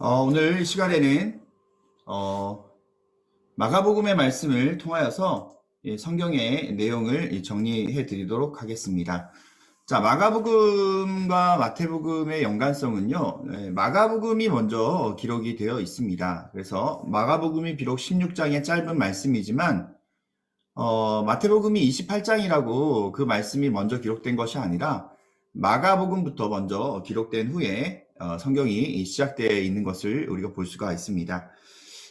어, 오늘 시간에는 어, 마가복음의 말씀을 통하여서 예, 성경의 내용을 정리해 드리도록 하겠습니다. 자, 마가복음과 마태복음의 연관성은요, 예, 마가복음이 먼저 기록이 되어 있습니다. 그래서 마가복음이 비록 16장의 짧은 말씀이지만, 어, 마태복음이 28장이라고 그 말씀이 먼저 기록된 것이 아니라, 마가복음부터 먼저 기록된 후에 어, 성경이 시작되어 있는 것을 우리가 볼 수가 있습니다.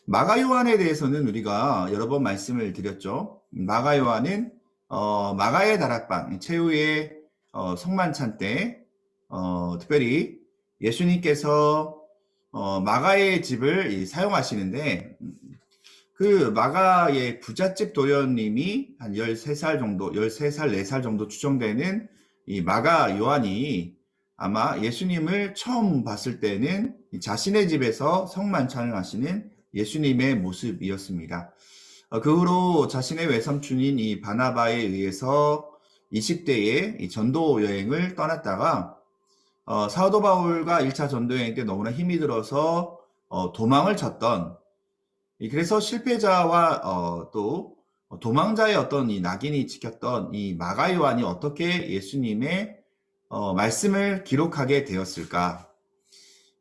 마가 요한에 대해서는 우리가 여러 번 말씀을 드렸죠. 마가 요한은 어, 마가의 다락방 최후의 어, 성만찬 때 어, 특별히 예수님께서 어, 마가의 집을 사용하시는데 그 마가의 부잣집 도련님이 한 13살 정도, 13살, 4살 정도 추정되는 이 마가 요한이 아마 예수님을 처음 봤을 때는 자신의 집에서 성만찬을 하시는 예수님의 모습이었습니다. 어, 그 후로 자신의 외삼촌인 이 바나바에 의해서 20대에 전도 여행을 떠났다가 어, 사도 바울과 1차 전도 여행 때 너무나 힘이 들어서 어, 도망을 쳤던 그래서 실패자와 어, 또 도망자의 어떤 이 낙인이 찍혔던 이 마가 요한이 어떻게 예수님의 어, 말씀을 기록하게 되었을까?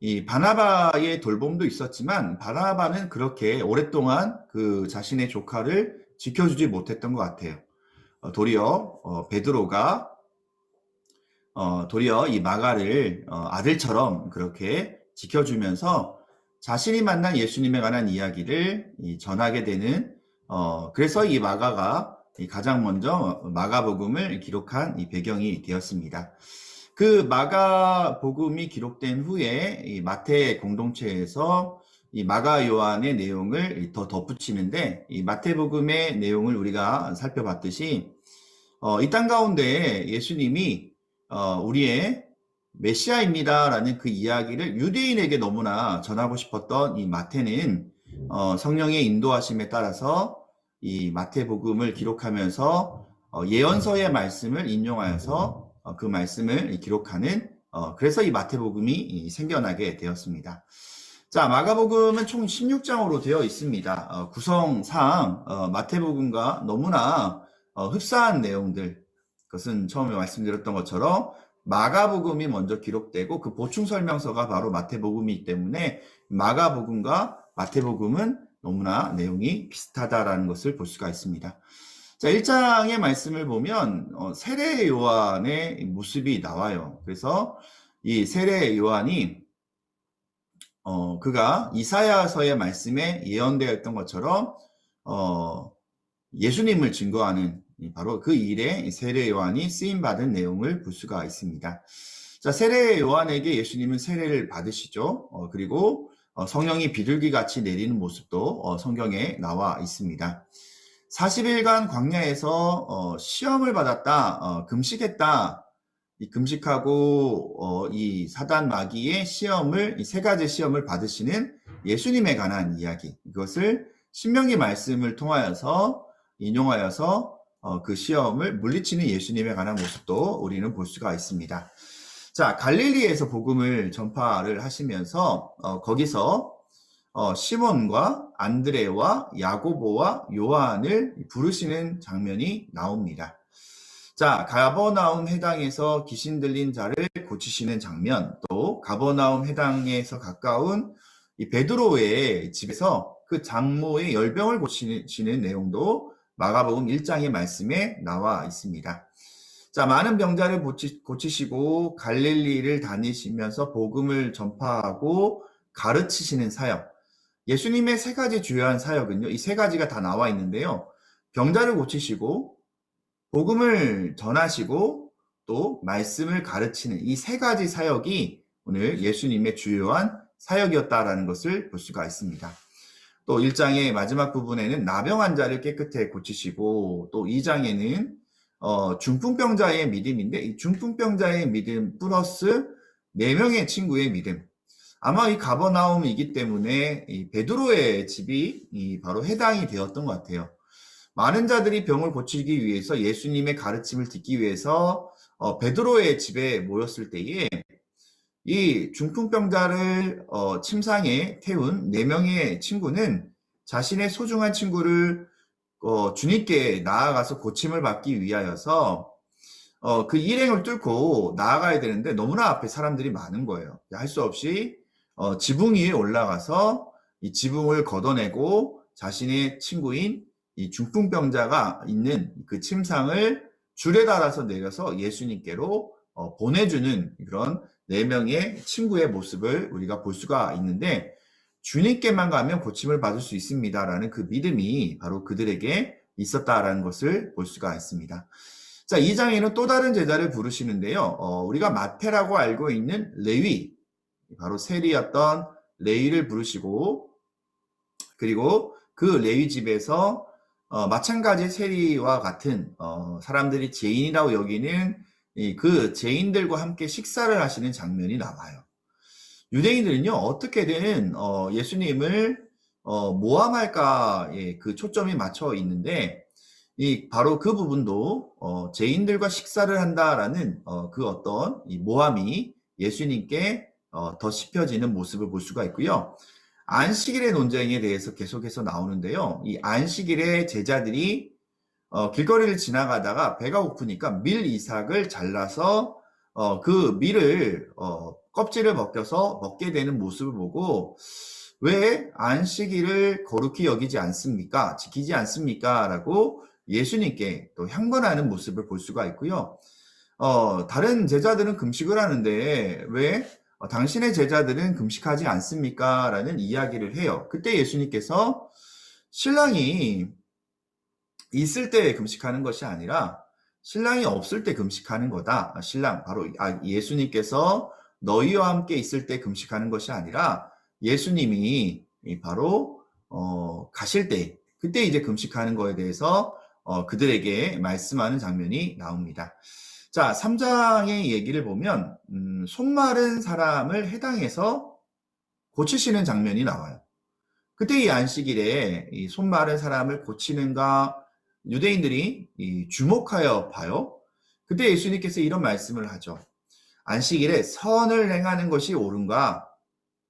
이 바나바의 돌봄도 있었지만 바나바는 그렇게 오랫동안 그 자신의 조카를 지켜주지 못했던 것 같아요. 어, 도리어 어, 베드로가 어, 도리어 이 마가를 어, 아들처럼 그렇게 지켜주면서 자신이 만난 예수님에 관한 이야기를 전하게 되는 어, 그래서 이 마가가 가장 먼저 마가복음을 기록한 이 배경이 되었습니다. 그 마가복음이 기록된 후에 이 마태 공동체에서 이 마가 요한의 내용을 더 덧붙이는데 이 마태복음의 내용을 우리가 살펴봤듯이 어, 이 땅 가운데 예수님이 어, 우리의 메시아입니다라는 그 이야기를 유대인에게 너무나 전하고 싶었던 이 마태는 어, 성령의 인도하심에 따라서 이 마태복음을 기록하면서 어, 예언서의 말씀을 인용하여서 어, 그 말씀을 기록하는 어, 그래서 이 마태복음이 생겨나게 되었습니다. 자, 마가복음은 총 16장으로 되어 있습니다. 구성상 마태복음과 너무나 흡사한 내용들, 그것은 처음에 말씀드렸던 것처럼 마가복음이 먼저 기록되고 그 보충 설명서가 바로 마태복음이기 때문에 마가복음과 마태복음은 너무나 내용이 비슷하다라는 것을 볼 수가 있습니다. 자, 1장의 말씀을 보면 어, 세례 요한의 모습이 나와요. 그래서 이 세례 요한이 어, 그가 이사야서의 말씀에 예언되어 있던 것처럼 어, 예수님을 증거하는 바로 그 일에 세례 요한이 쓰임 받은 내용을 볼 수가 있습니다. 자, 세례 요한에게 예수님은 세례를 받으시죠. 어, 그리고 어, 성령이 비둘기 같이 내리는 모습도 어, 성경에 나와 있습니다. 40일간 광야에서 어, 시험을 받았다, 금식했다. 이 금식하고 이 사단 마귀의 시험을 세 가지 시험을 받으시는 예수님에 관한 이야기. 이것을 신명기 말씀을 통하여서 인용하여서 그 시험을 물리치는 예수님에 관한 모습도 우리는 볼 수가 있습니다. 자, 갈릴리에서 복음을 전파를 하시면서 어, 거기서 어, 시몬과 안드레와 야고보와 요한을 부르시는 장면이 나옵니다. 자, 가버나움 해당에서 귀신 들린 자를 고치시는 장면, 또 가버나움 해당에서 가까운 이 베드로의 집에서 그 장모의 열병을 고치시는 내용도 마가복음 1장의 말씀에 나와 있습니다. 자, 많은 병자를 고치, 시고 갈릴리를 다니시면서 복음을 전파하고 가르치시는 사역. 예수님의 세 가지 주요한 사역은요. 이 세 가지가 다 나와 있는데요. 병자를 고치시고 복음을 전하시고 또 말씀을 가르치는 이 세 가지 사역이 오늘 예수님의 주요한 사역이었다라는 것을 볼 수가 있습니다. 또 1장의 마지막 부분에는 나병 환자를 깨끗해 고치시고 또 2장에는 어, 중풍병자의 믿음인데 이 중풍병자의 믿음 플러스 네 명의 친구의 믿음. 아마 이 가버나움이기 때문에 이 베드로의 집이 이 바로 해당이 되었던 것 같아요. 많은 자들이 병을 고치기 위해서 예수님의 가르침을 듣기 위해서 어, 베드로의 집에 모였을 때에 이 중풍병자를 어, 침상에 태운 네 명의 친구는 자신의 소중한 친구를 어, 주님께 나아가서 고침을 받기 위하여서 어, 그 일행을 뚫고 나아가야 되는데 너무나 앞에 사람들이 많은 거예요. 할 수 없이 어, 지붕 위에 올라가서 이 지붕을 걷어내고 자신의 친구인 이 중풍병자가 있는 그 침상을 줄에 달아서 내려서 예수님께로 어, 보내주는 그런 네 명의 친구의 모습을 우리가 볼 수가 있는데 주님께만 가면 고침을 받을 수 있습니다라는 그 믿음이 바로 그들에게 있었다라는 것을 볼 수가 있습니다. 자, 이 장에는 또 다른 제자를 부르시는데요. 어, 우리가 마태라고 알고 있는 레위, 바로 세리였던 레위를 부르시고, 그리고 그 레위 집에서 어, 마찬가지 세리와 같은 어, 사람들이 죄인이라고 여기는 그 죄인들과 함께 식사를 하시는 장면이 나와요. 유대인들은요 어떻게든 어, 예수님을 어, 모함할까에 그 초점이 맞춰 있는데 이 바로 그 부분도 어, 죄인들과 식사를 한다라는 어, 그 어떤 이 모함이 예수님께 어, 더 씹혀지는 모습을 볼 수가 있고요. 안식일의 논쟁에 대해서 계속해서 나오는데요. 이 안식일에 제자들이 어, 길거리를 지나가다가 배가 고프니까 밀 이삭을 잘라서 어, 그 밀을 어, 껍질을 벗겨서 먹게 되는 모습을 보고 왜 안식일을 거룩히 여기지 않습니까? 지키지 않습니까? 라고 예수님께 또 향번하는 모습을 볼 수가 있고요. 어, 다른 제자들은 금식을 하는데 왜 어, 당신의 제자들은 금식하지 않습니까? 라는 이야기를 해요. 그때 예수님께서 신랑이 있을 때 금식하는 것이 아니라 신랑이 없을 때 금식하는 거다. 아, 신랑, 바로 아, 예수님께서 너희와 함께 있을 때 금식하는 것이 아니라 예수님이 바로 어, 가실 때 그때 이제 금식하는 거에 대해서 어, 그들에게 말씀하는 장면이 나옵니다. 자, 3장의 얘기를 보면 음, 손 마른 사람을 해당해서 고치시는 장면이 나와요. 그때 이 안식일에 이 손 마른 사람을 고치는가 유대인들이 주목하여 봐요. 그때 예수님께서 이런 말씀을 하죠. 안식일에 선을 행하는 것이 옳은가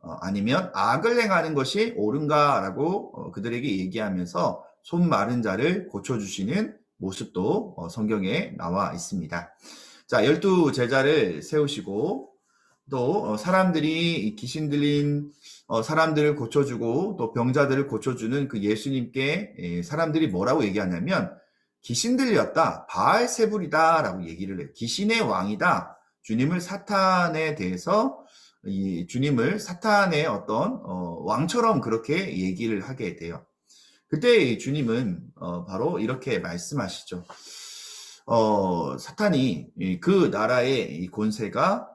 어, 아니면 악을 행하는 것이 옳은가라고 어, 그들에게 얘기하면서 손 마른 자를 고쳐주시는 모습도 어, 성경에 나와 있습니다. 자, 열두 제자를 세우시고 또 어, 사람들이 귀신 들린 어, 사람들을 고쳐주고 또 병자들을 고쳐주는 그 예수님께 예, 사람들이 뭐라고 얘기하냐면 귀신 들렸다 바알세불이다라고 얘기를 해요. 귀신의 왕이다. 주님을 사탄에 대해서 이 주님을 사탄의 어떤 왕처럼 그렇게 얘기를 하게 돼요. 그때 주님은 어, 바로 이렇게 말씀하시죠. 어, 사탄이 그 나라의 권세가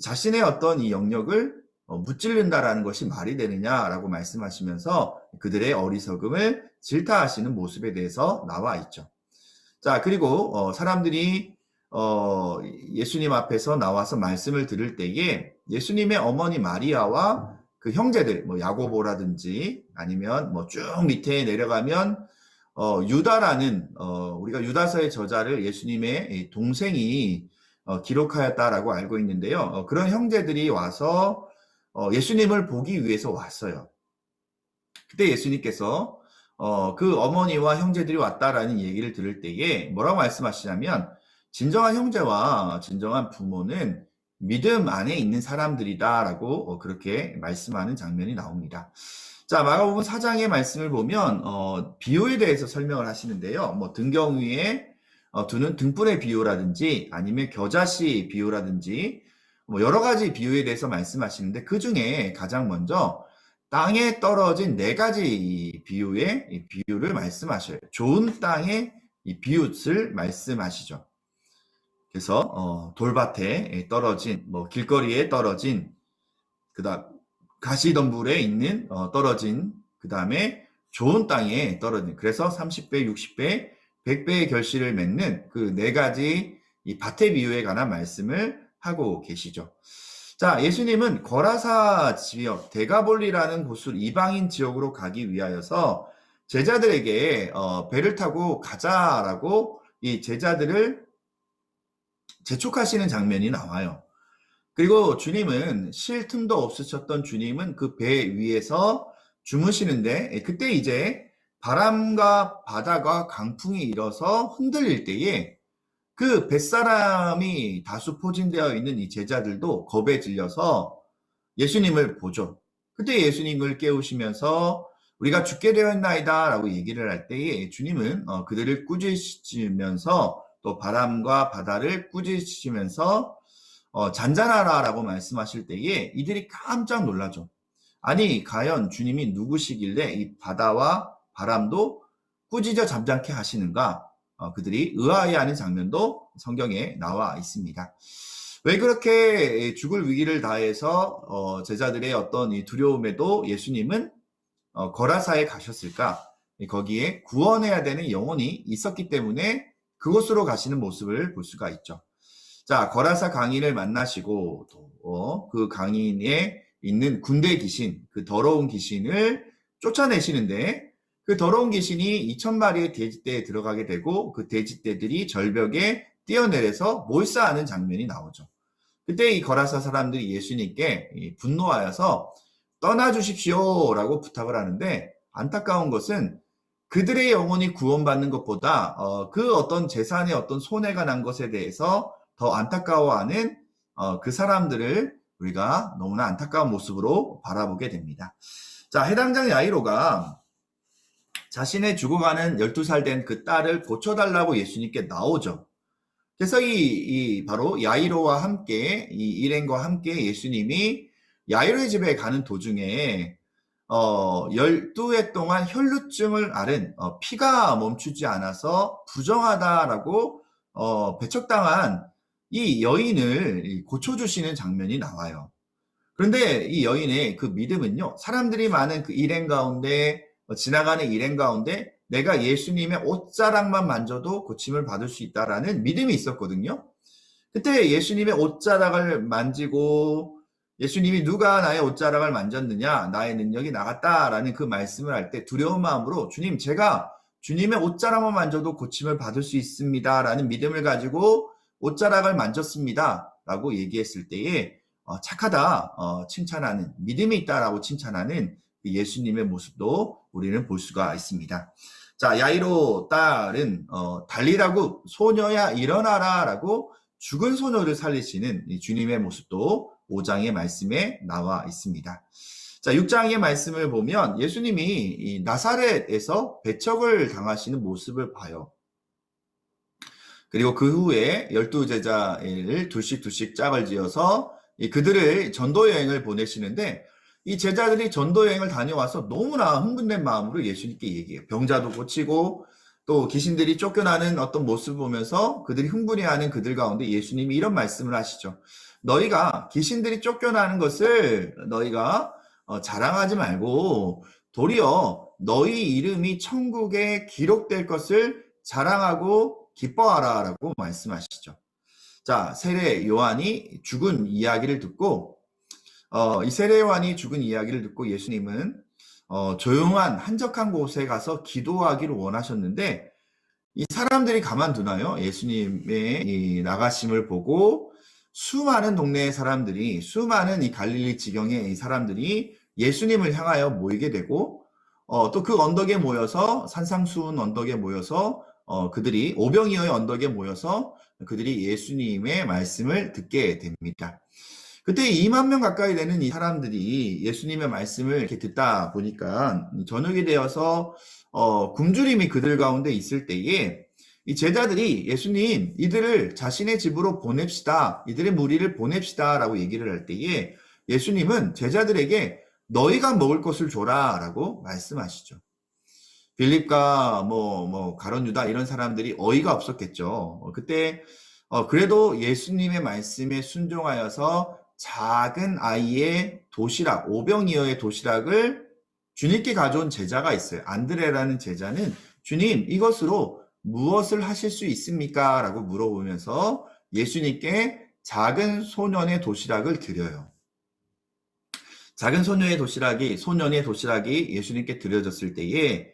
자신의 어떤 이 영역을 어, 무찔른다라는 것이 말이 되느냐라고 말씀하시면서 그들의 어리석음을 질타하시는 모습에 대해서 나와 있죠. 자, 그리고 어, 사람들이 어, 예수님 앞에서 나와서 말씀을 들을 때에 예수님의 어머니 마리아와 그 형제들, 뭐 야고보라든지 아니면 뭐 쭉 밑에 내려가면 어, 유다라는 어, 우리가 유다서의 저자를 예수님의 동생이 어, 기록하였다라고 알고 있는데요. 어, 그런 형제들이 와서 어, 예수님을 보기 위해서 왔어요. 그때 예수님께서 어, 그 어머니와 형제들이 왔다라는 얘기를 들을 때에 뭐라고 말씀하시냐면 진정한 형제와 진정한 부모는 믿음 안에 있는 사람들이다라고 어, 그렇게 말씀하는 장면이 나옵니다. 자, 마가복음 4장의 말씀을 보면 어, 비유에 대해서 설명을 하시는데요. 뭐 등경 위에 어, 두는 등불의 비유라든지 아니면 겨자씨 비유라든지 뭐 여러 가지 비유에 대해서 말씀하시는데 그 중에 가장 먼저 땅에 떨어진 네 가지 비유의 비유를 말씀하셔요. 좋은 땅의 비유를 말씀하시죠. 그래서 어, 돌밭에 떨어진 뭐 길거리에 떨어진 그다음 가시덤불에 있는 어, 떨어진 그다음에 좋은 땅에 떨어진 그래서 30배, 60배, 100배의 결실을 맺는 그 네 가지 이 밭의 비유에 관한 말씀을 하고 계시죠. 자, 예수님은 거라사 지역 대가볼리라는 곳을 이방인 지역으로 가기 위하여서 제자들에게 어, 배를 타고 가자라고 이 제자들을 재촉하시는 장면이 나와요. 그리고 주님은 쉴 틈도 없으셨던 주님은 그 배 위에서 주무시는데 예, 그때 이제 바람과 바다가 강풍이 일어서 흔들릴 때에 그 뱃사람이 다수 포진되어 있는 이 제자들도 겁에 질려서 예수님을 보죠. 그때 예수님을 깨우시면서 우리가 죽게 되었나이다 라고 얘기를 할 때에 주님은 어, 그들을 꾸짖으면서 또 바람과 바다를 꾸짖으시면서 어, 잔잔하라 라고 말씀하실 때에 이들이 깜짝 놀라죠. 아니 과연 주님이 누구시길래 이 바다와 바람도 꾸짖어 잠잠케 하시는가? 어, 그들이 의아해하는 장면도 성경에 나와 있습니다. 왜 그렇게 죽을 위기를 다해서 어, 제자들의 어떤 이 두려움에도 예수님은 어, 거라사에 가셨을까? 거기에 구원해야 되는 영혼이 있었기 때문에 그곳으로 가시는 모습을 볼 수가 있죠. 자, 거라사 강인을 만나시고 또그 강인에 있는 군대 귀신, 그 더러운 귀신을 쫓아내시는데 그 더러운 귀신이 2천 마리의 돼지떼에 들어가게 되고 그 돼지떼들이 절벽에 뛰어내려서 몰사하는 장면이 나오죠. 그때 이 거라사 사람들이 예수님께 분노하여서 떠나 주십시오라고 부탁을 하는데 안타까운 것은 그들의 영혼이 구원받는 것보다 어, 그 어떤 재산의 어떤 손해가 난 것에 대해서 더 안타까워하는 어, 그 사람들을 우리가 너무나 안타까운 모습으로 바라보게 됩니다. 자, 해당장 야이로가 자신의 죽어가는 12살 된 그 딸을 고쳐달라고 예수님께 나오죠. 그래서 이, 이 바로 야이로와 함께 이 일행과 함께 예수님이 야이로의 집에 가는 도중에 어, 12해 동안 혈루증을 앓은 어, 피가 멈추지 않아서 부정하다라고 어, 배척당한 이 여인을 고쳐주시는 장면이 나와요. 그런데 이 여인의 그 믿음은요, 사람들이 많은 그 일행 가운데, 어, 지나가는 일행 가운데 내가 예수님의 옷자락만 만져도 고침을 받을 수 있다라는 믿음이 있었거든요. 그때 예수님의 옷자락을 만지고 예수님이 누가 나의 옷자락을 만졌느냐, 나의 능력이 나갔다라는 그 말씀을 할 때 두려운 마음으로 주님, 제가 주님의 옷자락만 만져도 고침을 받을 수 있습니다라는 믿음을 가지고 옷자락을 만졌습니다. 라고 얘기했을 때에 어, 착하다, 어, 칭찬하는, 믿음이 있다라고 칭찬하는 그 예수님의 모습도 우리는 볼 수가 있습니다. 자, 야이로 딸은 어, 달리라고 소녀야 일어나라라고 죽은 소녀를 살리시는 주님의 모습도 5장의 말씀에 나와 있습니다. 자, 6장의 말씀을 보면 예수님이 나사렛에서 배척을 당하시는 모습을 봐요. 그리고 그 후에 열두 제자를 둘씩 둘씩 짝을 지어서 그들을 전도 여행을 보내시는데 이 제자들이 전도 여행을 다녀와서 너무나 흥분된 마음으로 예수님께 얘기해요. 병자도 고치고 또 귀신들이 쫓겨나는 어떤 모습을 보면서 그들이 흥분해하는 그들 가운데 예수님이 이런 말씀을 하시죠. 너희가 귀신들이 쫓겨나는 것을 너희가 어, 자랑하지 말고 도리어 너희 이름이 천국에 기록될 것을 자랑하고 기뻐하라 라고 말씀하시죠. 자, 세례 요한이 죽은 이야기를 듣고, 어, 이 세례 요한이 죽은 이야기를 듣고 예수님은 어, 조용한 한적한 곳에 가서 기도하기를 원하셨는데, 이 사람들이 가만두나요? 예수님의 이 나가심을 보고 수많은 동네의 사람들이, 수많은 이 갈릴리 지경의 이 사람들이 예수님을 향하여 모이게 되고, 어, 또 그 언덕에 모여서, 산상수훈 언덕에 모여서 어, 그들이 오병이어의 언덕에 모여서 그들이 예수님의 말씀을 듣게 됩니다. 그때 2만 명 가까이 되는 이 사람들이 예수님의 말씀을 이렇게 듣다 보니까 저녁이 되어서 어, 굶주림이 그들 가운데 있을 때에 이 제자들이 예수님 이들을 자신의 집으로 보냅시다. 이들의 무리를 보냅시다 라고 얘기를 할 때에 예수님은 제자들에게 너희가 먹을 것을 줘라 라고 말씀하시죠. 빌립과 뭐, 뭐, 가론 유다 이런 사람들이 어이가 없었겠죠. 어, 그때, 어, 그래도 예수님의 말씀에 순종하여서 작은 아이의 도시락, 오병이어의 도시락을 주님께 가져온 제자가 있어요. 안드레라는 제자는 주님, 이것으로 무엇을 하실 수 있습니까? 라고 물어보면서 예수님께 작은 소년의 도시락을 드려요. 작은 소년의 도시락이, 소년의 도시락이 예수님께 드려졌을 때에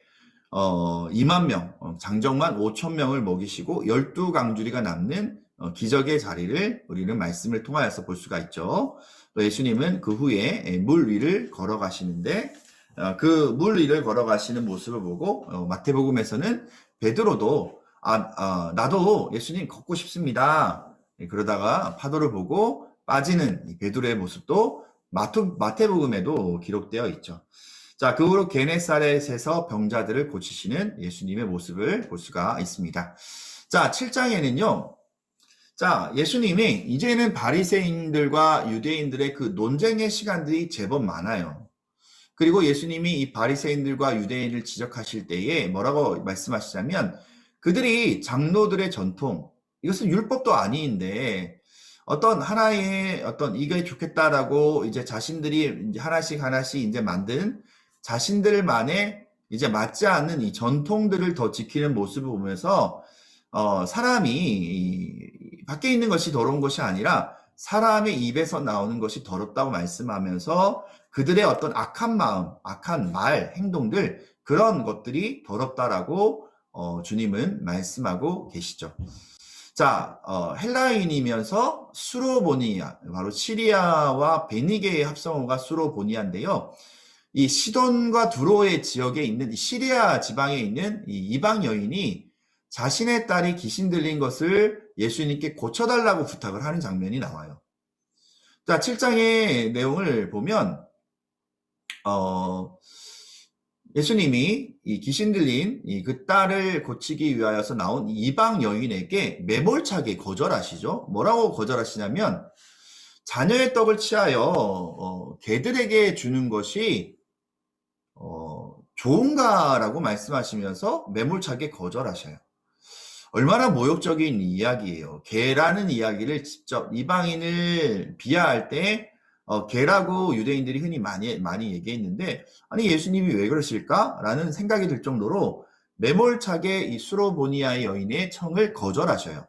어, 2만 명, 어, 장정만 5천 명을 먹이시고 12강주리가 남는 어, 기적의 자리를 우리는 말씀을 통하여서 볼 수가 있죠. 또 예수님은 그 후에 예, 물 위를 걸어가시는데 어, 그물 위를 걸어가시는 모습을 보고 어, 마태복음에서는 베드로도 아, 아, 나도 예수님 걷고 싶습니다. 예, 그러다가 파도를 보고 빠지는 이 베드로의 모습도 마태, 마태복음에도 기록되어 있죠. 자, 그 후로 게네사렛에서 병자들을 고치시는 예수님의 모습을 볼 수가 있습니다. 자, 7장에는요. 자, 예수님이 이제는 바리새인들과 유대인들의 그 논쟁의 시간들이 제법 많아요. 그리고 예수님이 이 바리새인들과 유대인을 지적하실 때에 뭐라고 말씀하시자면 그들이 장로들의 전통, 이것은 율법도 아닌데 어떤 하나의 어떤 이게 좋겠다라고 이제 자신들이 이제 하나씩 하나씩 이제 만든 자신들만의 이제 맞지 않는 이 전통들을 더 지키는 모습을 보면서 어, 사람이 이 밖에 있는 것이 더러운 것이 아니라 사람의 입에서 나오는 것이 더럽다고 말씀하면서 그들의 어떤 악한 마음, 악한 말, 행동들 그런 것들이 더럽다라고 어, 주님은 말씀하고 계시죠. 자, 어, 헬라인이면서 수로보니아, 바로 시리아와 베니게의 합성어가 수로보니아인데요. 이 시돈과 두로의 지역에 있는 시리아 지방에 있는 이 이방 여인이 자신의 딸이 귀신 들린 것을 예수님께 고쳐달라고 부탁을 하는 장면이 나와요. 자, 7장의 내용을 보면, 어, 예수님이 이 귀신 들린 이 그 딸을 고치기 위하여서 나온 이방 여인에게 매몰차게 거절하시죠. 뭐라고 거절하시냐면, 자녀의 떡을 취하여 어, 개들에게 주는 것이 어, 좋은가라고 말씀하시면서 매몰차게 거절하셔요. 얼마나 모욕적인 이야기예요. 개라는 이야기를 직접 이방인을 비하할 때 어, 개라고 유대인들이 흔히 많이 많이 얘기했는데 아니 예수님이 왜 그러실까라는 생각이 들 정도로 매몰차게 이 수로보니아의 여인의 청을 거절하셔요.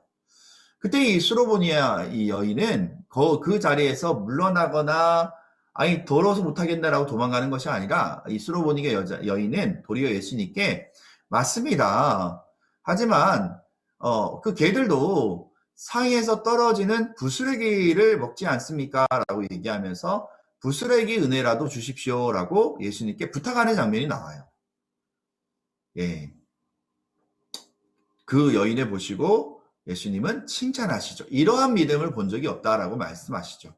그때 이 수로보니아 이 여인은 그, 그 자리에서 물러나거나 아니 더러워서 못하겠다라고 도망가는 것이 아니라 이 수로보니가 여자 여인은 도리어 예수님께 맞습니다. 하지만 어, 그 개들도 상에서 떨어지는 부스레기를 먹지 않습니까? 라고 얘기하면서 부스레기 은혜라도 주십시오 라고 예수님께 부탁하는 장면이 나와요. 예. 그 여인을 보시고 예수님은 칭찬하시죠. 이러한 믿음을 본 적이 없다라고 말씀하시죠.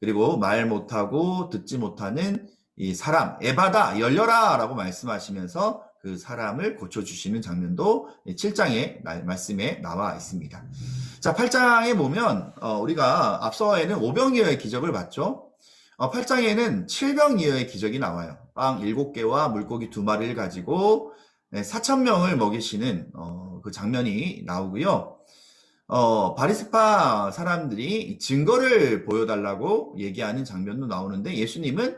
그리고 말 못하고 듣지 못하는 이 사람, 에바다, 열려라! 라고 말씀하시면서 그 사람을 고쳐주시는 장면도 7장의 말씀에 나와 있습니다. 자, 8장에 보면, 어, 우리가 앞서에는 오병 이어의 기적을 봤죠. 어, 8장에는 7병 이어의 기적이 나와요. 빵 7개와 물고기 2마리를 가지고 4천 명을 먹이시는 어, 그 장면이 나오고요. 어, 바리스파 사람들이 증거를 보여달라고 얘기하는 장면도 나오는데 예수님은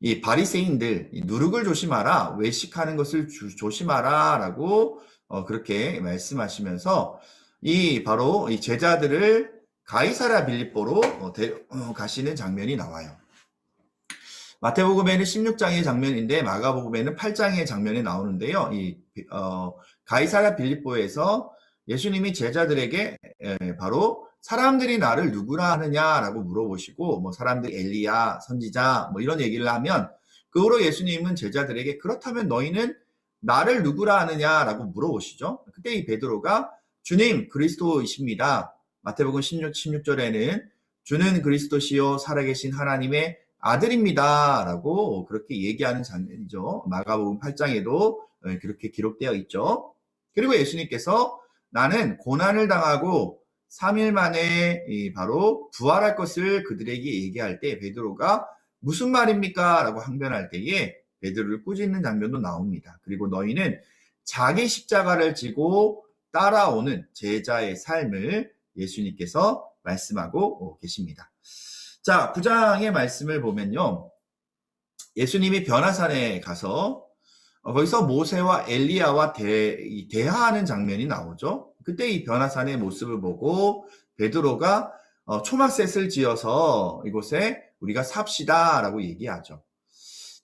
이 바리새인들 누룩을 조심하라 외식하는 것을 주, 조심하라라고 어, 그렇게 말씀하시면서 이 바로 이 제자들을 가이사라 빌립보로 어, 데, 어, 가시는 장면이 나와요. 마태복음에는 16장의 장면인데 마가복음에는 8장의 장면이 나오는데요. 이 어, 가이사라 빌립보에서 예수님이 제자들에게 에, 바로 사람들이 나를 누구라 하느냐라고 물어보시고 뭐 사람들이 엘리야 선지자 뭐 이런 얘기를 하면 그 후로 예수님은 제자들에게 그렇다면 너희는 나를 누구라 하느냐라고 물어보시죠. 그때 이 베드로가 주님 그리스도이십니다. 마태복음 16, 16절에는 주는 그리스도시요 살아계신 하나님의 아들입니다 라고 그렇게 얘기하는 장면이죠. 마가복음 8장에도 그렇게 기록되어 있죠. 그리고 예수님께서 나는 고난을 당하고 3일 만에 바로 부활할 것을 그들에게 얘기할 때 베드로가 무슨 말입니까? 라고 항변할 때에 베드로를 꾸짖는 장면도 나옵니다. 그리고 너희는 자기 십자가를 지고 따라오는 제자의 삶을 예수님께서 말씀하고 계십니다. 자, 9장의 말씀을 보면요. 예수님이 변화산에 가서 어, 거기서 모세와 엘리야와 대, 대화하는 장면이 나오죠. 그때 이 변화산의 모습을 보고 베드로가 어, 초막셋을 지어서 이곳에 우리가 삽시다라고 얘기하죠.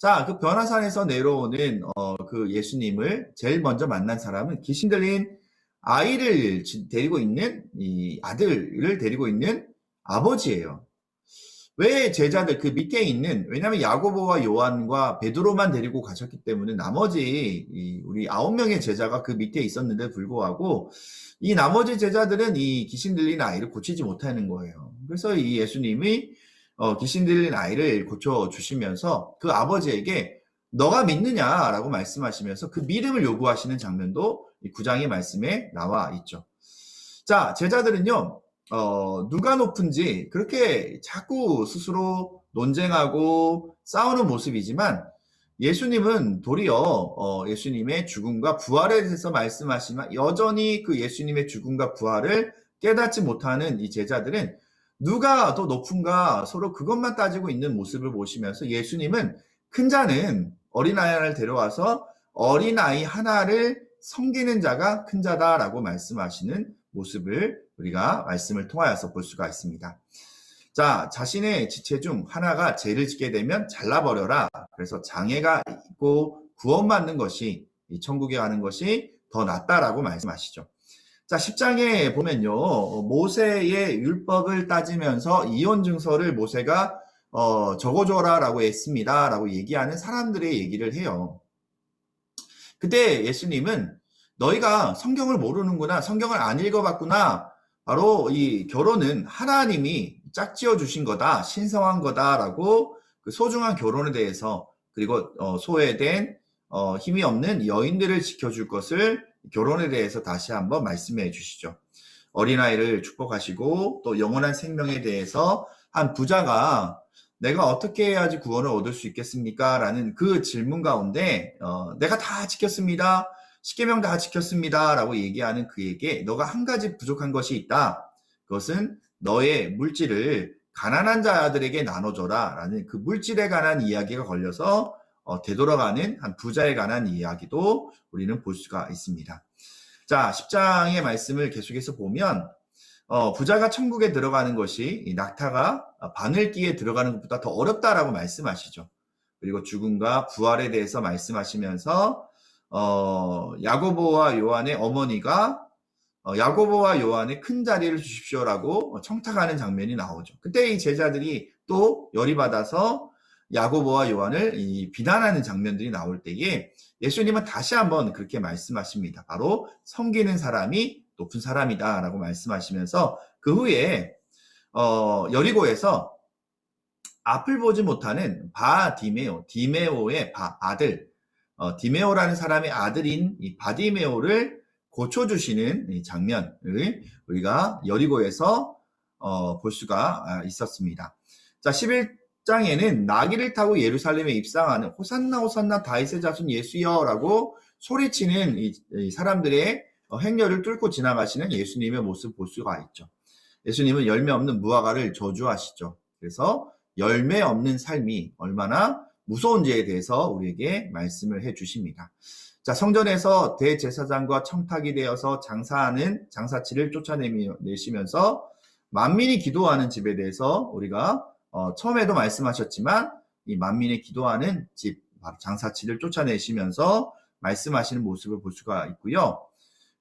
자, 그 변화산에서 내려오는 어, 그 예수님을 제일 먼저 만난 사람은 귀신 들린 아이를 지- 데리고 있는 이 아들을 데리고 있는 아버지예요. 왜 제자들 그 밑에 있는 왜냐하면 야고보와 요한과 베드로만 데리고 가셨기 때문에 나머지 이 우리 아홉 명의 제자가 그 밑에 있었는데 불구하고 이 나머지 제자들은 이 귀신 들린 아이를 고치지 못하는 거예요. 그래서 이 예수님이 어, 귀신 들린 아이를 고쳐 주시면서 그 아버지에게 너가 믿느냐라고 말씀하시면서 그 믿음을 요구하시는 장면도 이 구장의 말씀에 나와 있죠. 자, 제자들은요, 어, 누가 높은지 그렇게 자꾸 스스로 논쟁하고 싸우는 모습이지만 예수님은 도리어 어, 예수님의 죽음과 부활에 대해서 말씀하시지만 여전히 그 예수님의 죽음과 부활을 깨닫지 못하는 이 제자들은 누가 더 높은가 서로 그것만 따지고 있는 모습을 보시면서 예수님은 큰 자는 어린아이 하나를 데려와서 어린아이 하나를 섬기는 자가 큰 자다라고 말씀하시는 모습을 우리가 말씀을 통하여서 볼 수가 있습니다. 자, 자신의 지체 중 하나가 죄를 짓게 되면 잘라버려라. 그래서 장애가 있고 구원받는 것이 이 천국에 가는 것이 더 낫다라고 말씀하시죠. 자, 10장에 보면요. 어, 모세의 율법을 따지면서 이혼 증서를 모세가 어, 적어줘라 라고 했습니다 라고 얘기하는 사람들의 얘기를 해요. 그때 예수님은 너희가 성경을 모르는구나, 성경을 안 읽어봤구나. 바로 이 결혼은 하나님이 짝지어 주신 거다, 신성한 거다라고 그 소중한 결혼에 대해서 그리고 어, 소외된 어, 힘이 없는 여인들을 지켜줄 것을 결혼에 대해서 다시 한번 말씀해 주시죠. 어린아이를 축복하시고 또 영원한 생명에 대해서 한 부자가 내가 어떻게 해야지 구원을 얻을 수 있겠습니까? 라는 그 질문 가운데 어, 내가 다 지켰습니다. 십계명 다 지켰습니다. 라고 얘기하는 그에게 너가 한 가지 부족한 것이 있다. 그것은 너의 물질을 가난한 자들에게 나눠줘라. 라는 그 물질에 관한 이야기가 걸려서 어, 되돌아가는 한 부자에 관한 이야기도 우리는 볼 수가 있습니다. 자, 10장의 말씀을 계속해서 보면 어, 부자가 천국에 들어가는 것이 이 낙타가 바늘기에 들어가는 것보다 더 어렵다라고 말씀하시죠. 그리고 죽음과 부활에 대해서 말씀하시면서 어, 야고보와 요한의 어머니가 어, 야고보와 요한의 큰 자리를 주십시오라고 청탁하는 장면이 나오죠. 그때 이 제자들이 또 열이 받아서 야고보와 요한을 이 비난하는 장면들이 나올 때에 예수님은 다시 한번 그렇게 말씀하십니다. 바로 섬기는 사람이 높은 사람이다라고 말씀하시면서 그 후에 어, 여리고에서 앞을 보지 못하는 바 디메오, 디메오의 바 아들, 어, 디메오라는 사람의 아들인 이 바디메오를 고쳐주시는 이 장면을 우리가 여리고에서 어, 볼 수가 아, 있었습니다. 자, 11장에는 나귀를 타고 예루살렘에 입상하는 호산나 호산나 다윗의 자손 예수여라고 소리치는 이, 이 사람들의 어, 행렬을 뚫고 지나가시는 예수님의 모습 볼 수가 있죠. 예수님은 열매 없는 무화과를 저주하시죠. 그래서 열매 없는 삶이 얼마나 무서운지에 대해서 우리에게 말씀을 해 주십니다. 자, 성전에서 대제사장과 청탁이 되어서 장사하는 장사치를 쫓아내시면서 만민이 기도하는 집에 대해서 우리가 어, 처음에도 말씀하셨지만 이 만민이 기도하는 집 장사치를 쫓아내시면서 말씀하시는 모습을 볼 수가 있고요.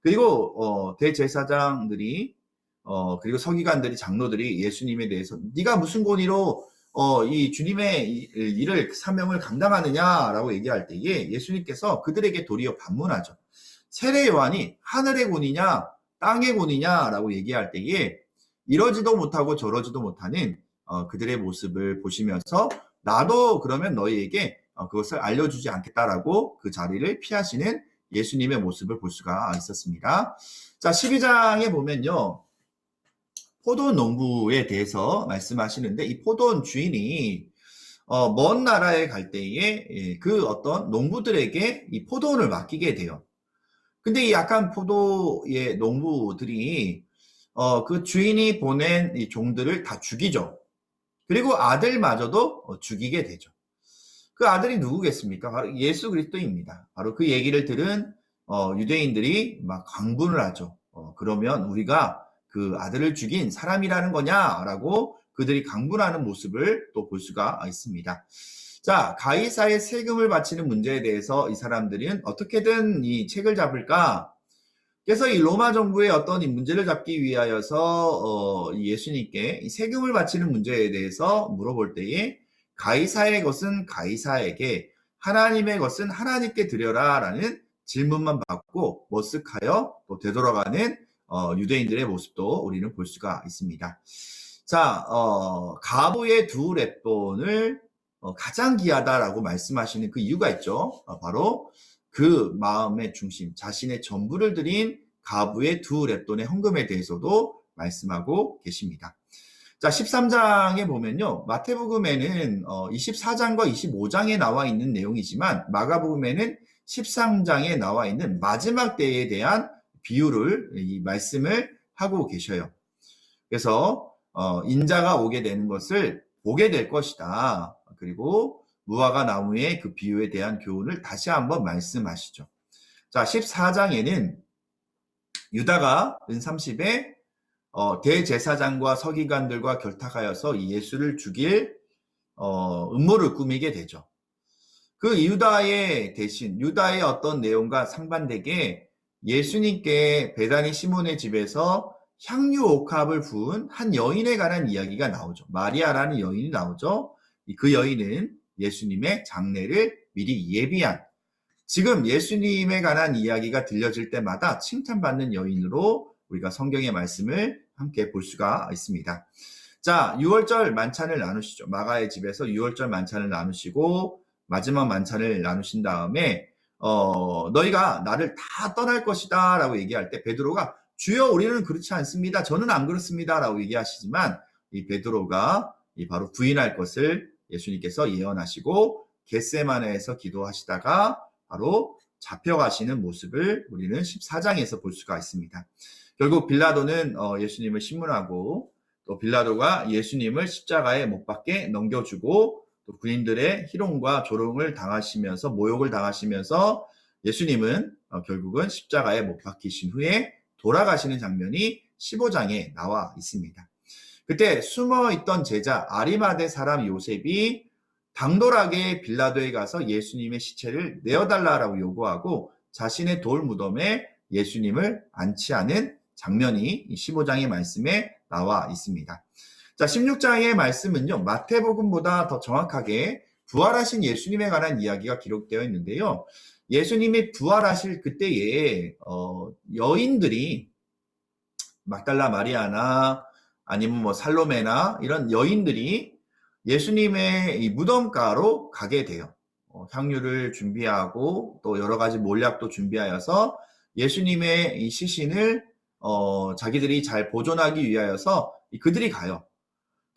그리고 어, 대제사장들이 어, 그리고 서기관들이 장로들이 예수님에 대해서 네가 무슨 권위로 어, 이 주님의 일을 사명을 감당하느냐라고 얘기할 때에 예수님께서 그들에게 도리어 반문하죠. 세례 요한이 하늘의 권위냐 땅의 권위냐라고 얘기할 때에 이러지도 못하고 저러지도 못하는 어, 그들의 모습을 보시면서 나도 그러면 너희에게 어, 그것을 알려주지 않겠다라고 그 자리를 피하시는 예수님의 모습을 볼 수가 있었습니다. 자, 12장에 보면요. 포도원 농부에 대해서 말씀하시는데 이 포도원 주인이 어, 먼 나라에 갈 때에 예, 그 어떤 농부들에게 이 포도원을 맡기게 돼요. 근데 이 약한 포도의 농부들이 어, 그 주인이 보낸 이 종들을 다 죽이죠. 그리고 아들마저도 어, 죽이게 되죠. 그 아들이 누구겠습니까? 바로 예수 그리스도입니다. 바로 그 얘기를 들은 어, 유대인들이 막 강분을 하죠. 어, 그러면 우리가 그 아들을 죽인 사람이라는 거냐라고 그들이 강분하는 모습을 또 볼 수가 있습니다. 자, 가이사의 세금을 바치는 문제에 대해서 이 사람들은 어떻게든 이 책을 잡을까? 그래서 이 로마 정부의 어떤 이 문제를 잡기 위하여서 어, 이 예수님께 이 세금을 바치는 문제에 대해서 물어볼 때에 가이사의 것은 가이사에게 하나님의 것은 하나님께 드려라라는 질문만 받고 머쓱하여 또 되돌아가는 어, 유대인들의 모습도 우리는 볼 수가 있습니다. 자, 어, 가부의 두 랩돈을 어, 가장 귀하다라고 말씀하시는 그 이유가 있죠. 어, 바로 그 마음의 중심, 자신의 전부를 드린 가부의 두 랩돈의 헌금에 대해서도 말씀하고 계십니다. 자, 13장에 보면요. 마태복음에는 어, 24장과 25장에 나와 있는 내용이지만 마가복음에는 13장에 나와 있는 마지막 때에 대한 비유를 이 말씀을 하고 계셔요. 그래서 어, 인자가 오게 되는 것을 보게 될 것이다. 그리고 무화과 나무의 그 비유에 대한 교훈을 다시 한번 말씀하시죠. 자, 14장에는 유다가 은 30에 어, 대제사장과 서기관들과 결탁하여서 이 예수를 죽일 어, 음모를 꾸미게 되죠. 그 유다의 대신 유다의 어떤 내용과 상반되게 예수님께 베다니 시몬의 집에서 향유 옥합을 부은 한 여인에 관한 이야기가 나오죠. 마리아라는 여인이 나오죠. 그 여인은 예수님의 장례를 미리 예비한 지금 예수님에 관한 이야기가 들려질 때마다 칭찬받는 여인으로 우리가 성경의 말씀을 함께 볼 수가 있습니다. 자, 6월절 만찬을 나누시죠. 마가의 집에서 6월절 만찬을 나누시고 마지막 만찬을 나누신 다음에 어, 너희가 나를 다 떠날 것이다 라고 얘기할 때 베드로가 주여 우리는 그렇지 않습니다. 저는 안 그렇습니다. 라고 얘기하시지만 이 베드로가 이 바로 부인할 것을 예수님께서 예언하시고 겟세마네에서 기도하시다가 바로 잡혀가시는 모습을 우리는 14장에서 볼 수가 있습니다. 결국 빌라도는 어, 예수님을 신문하고 또 빌라도가 예수님을 십자가에 못 박게 넘겨주고 또 군인들의 희롱과 조롱을 당하시면서 모욕을 당하시면서 예수님은 어, 결국은 십자가에 못 박히신 후에 돌아가시는 장면이 15장에 나와 있습니다. 그때 숨어 있던 제자 아리마대 사람 요셉이 당돌하게 빌라도에 가서 예수님의 시체를 내어달라라고 요구하고 자신의 돌 무덤에 예수님을 안치하는 장면이 15장의 말씀에 나와 있습니다. 자, 16장의 말씀은요, 마태복음보다 더 정확하게 부활하신 예수님에 관한 이야기가 기록되어 있는데요. 예수님이 부활하실 그때에, 어, 여인들이, 막달라 마리아나, 아니면 뭐 살로메나, 이런 여인들이 예수님의 이 무덤가로 가게 돼요. 어, 향유를 준비하고 또 여러 가지 몰약도 준비하여서 예수님의 이 시신을 어, 자기들이 잘 보존하기 위하여서 그들이 가요.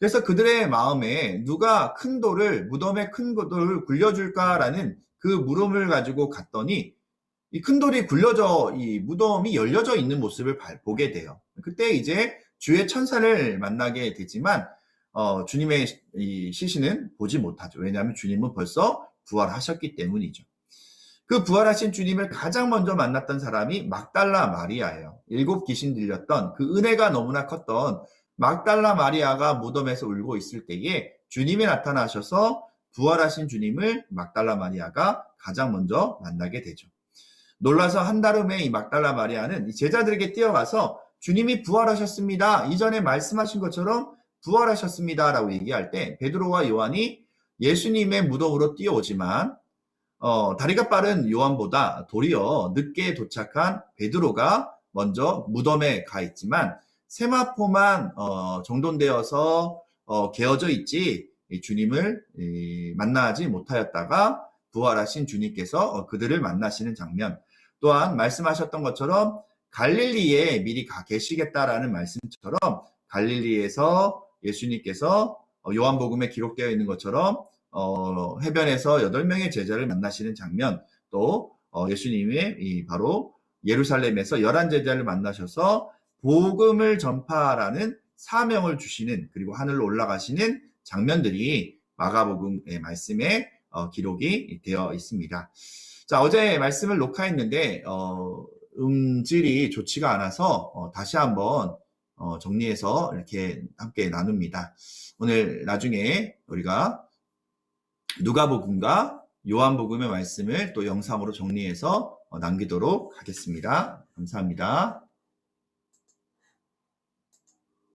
그래서 그들의 마음에 누가 큰 돌을 무덤에 큰 돌을 굴려줄까라는 그 물음을 가지고 갔더니 이 큰 돌이 굴려져 이 무덤이 열려져 있는 모습을 보게 돼요. 그때 이제 주의 천사를 만나게 되지만 어, 주님의 이 시신은 보지 못하죠. 왜냐하면 주님은 벌써 부활하셨기 때문이죠. 그 부활하신 주님을 가장 먼저 만났던 사람이 막달라 마리아예요. 일곱 귀신 들렸던 그 은혜가 너무나 컸던 막달라 마리아가 무덤에서 울고 있을 때에 주님이 나타나셔서 부활하신 주님을 막달라 마리아가 가장 먼저 만나게 되죠. 놀라서 한달음에 이 막달라 마리아는 제자들에게 뛰어가서 주님이 부활하셨습니다. 이전에 말씀하신 것처럼 부활하셨습니다라고 얘기할 때 베드로와 요한이 예수님의 무덤으로 뛰어오지만 어, 다리가 빠른 요한보다 도리어 늦게 도착한 베드로가 먼저 무덤에 가 있지만 세마포만 어, 정돈되어서 어, 개어져 있지 주님을 이, 만나지 못하였다가 부활하신 주님께서 어, 그들을 만나시는 장면. 또한 말씀하셨던 것처럼 갈릴리에 미리 가 계시겠다라는 말씀처럼 갈릴리에서 예수님께서 어, 요한복음에 기록되어 있는 것처럼 어, 해변에서 여덟 명의 제자를 만나시는 장면, 또 어, 예수님의 이 바로 예루살렘에서 열한 제자를 만나셔서 복음을 전파라는 사명을 주시는 그리고 하늘로 올라가시는 장면들이 마가복음의 말씀에 어, 기록이 되어 있습니다. 자 어제 말씀을 녹화했는데 어, 음질이 좋지가 않아서 어, 다시 한번 어, 정리해서 이렇게 함께 나눕니다. 오늘 나중에 우리가 누가복음과 요한복음의 말씀을 또 영상으로 정리해서 어, 남기도록 하겠습니다. 감사합니다.